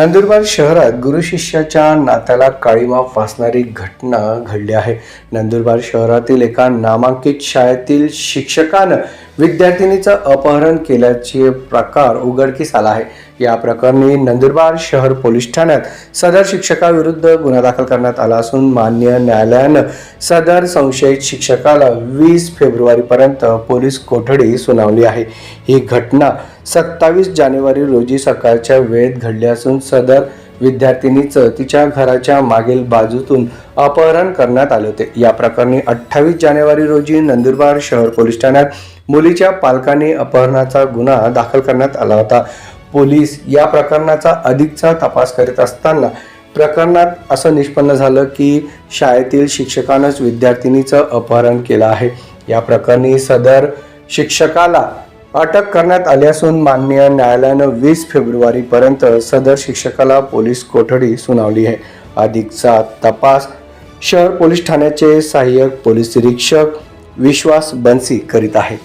नंदुरबार शहरात गुरु शिष्याच्या नात्याला काळीमा फासणारी घटना घडली आहे. नंदुरबार शहरातील एका नामांकित शाळेतील शिक्षकानं विद्यार्थिनीचं अपहरण केल्याचे प्रकार उघडकीस आला आहे. या प्रकरणी नंदुरबार शहर पोलीस ठाण्यात सदर शिक्षकाविरुद्ध गुन्हा दाखल करण्यात आला असून मान्य न्यायालयानं सदर संशयित शिक्षकाला वीस फेब्रुवारीपर्यंत पोलीस कोठडी सुनावली आहे. ही घटना सत्तावीस जानेवारी रोजी सकाळच्या वेळेत घडली असून सदर विद्यार्थिनीचं तिच्या घराच्या मागील बाजूतून अपहरण करण्यात आले होते. या प्रकरणी अठ्ठावीस जानेवारी रोजी नंदुरबार शहर पोलीस ठाण्यात मुलीच्या पालकांनी अपहरणाचा गुन्हा दाखल करण्यात आला होता. पोलीस या प्रकरणाचा अधिकचा तपास करीत असताना प्रकरणात असं निष्पन्न झालं की शाळेतील शिक्षकानंच विद्यार्थिनीचं अपहरण केलं आहे. या प्रकरणी सदर शिक्षकाला अटक करण्यात आली असून माननीय न्यायालयानं वीस फेब्रुवारीपर्यंत सदर शिक्षकाला पोलीस कोठडी सुनावली आहे. अधिकचा तपास शहर पोलीस ठाण्याचे सहाय्यक पोलीस निरीक्षक विश्वास बन्सी करीत आहेत.